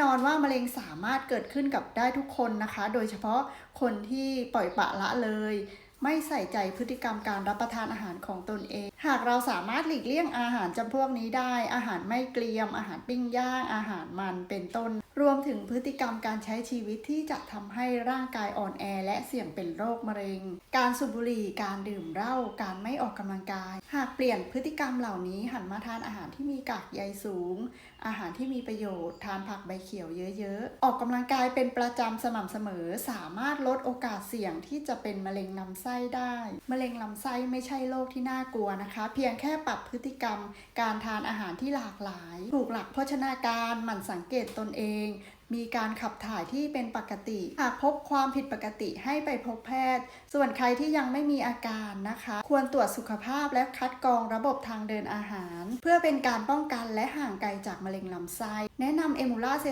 นอนว่ามะเร็งสามารถเกิดขึ้นกับได้ทุกคนนะคะ โดยเฉพาะคนที่ปล่อยปละละเลย ไม่ใส่ใจพฤติกรรมการรับประทานอาหารของตนเอง หากเราสามารถหลีกเลี่ยงอาหารจำพวกนี้ได้ อาหารไม่เกรียม อาหารปิ้งย่าง อาหารมันเป็นต้น รวมถึงพฤติกรรมการใช้ชีวิตที่จะทำให้ร่างกายอ่อนแอ และเสี่ยงเป็นโรคมะเร็ง การสูบบุหรี่ การดื่มเหล้า การไม่ออกกำลังกาย หากเปลี่ยนพฤติกรรมเหล่านี้หันมาทานอาหารที่มีกากใยสูง อาหารที่มีประโยชน์ ทานผักใบเขียวเยอะๆ ออกกำลังกายเป็นประจำสม่ำเสมอ สามารถลดโอกาสเสี่ยงที่จะเป็นมะเร็งลำไส้ได้ มะเร็งลำไส้ไม่ใช่โรคที่น่ากลัวนะคะ เพียงแค่ปรับพฤติกรรม การทานอาหารที่หลากหลาย ถูกหลักโภชนาการหมั่นสังเกตตนเอง มีการขับถ่ายที่เป็นปกติ หากพบความผิดปกติให้ไปพบแพทย์ ส่วนใครที่ยังไม่มีอาการนะคะ ควรตรวจสุขภาพและคัดกรองระบบทางเดินอาหาร เพื่อเป็นการป้องกันและห่างไกลจากมะเร็งลำไส้ แนะนำเอมูล่าเซ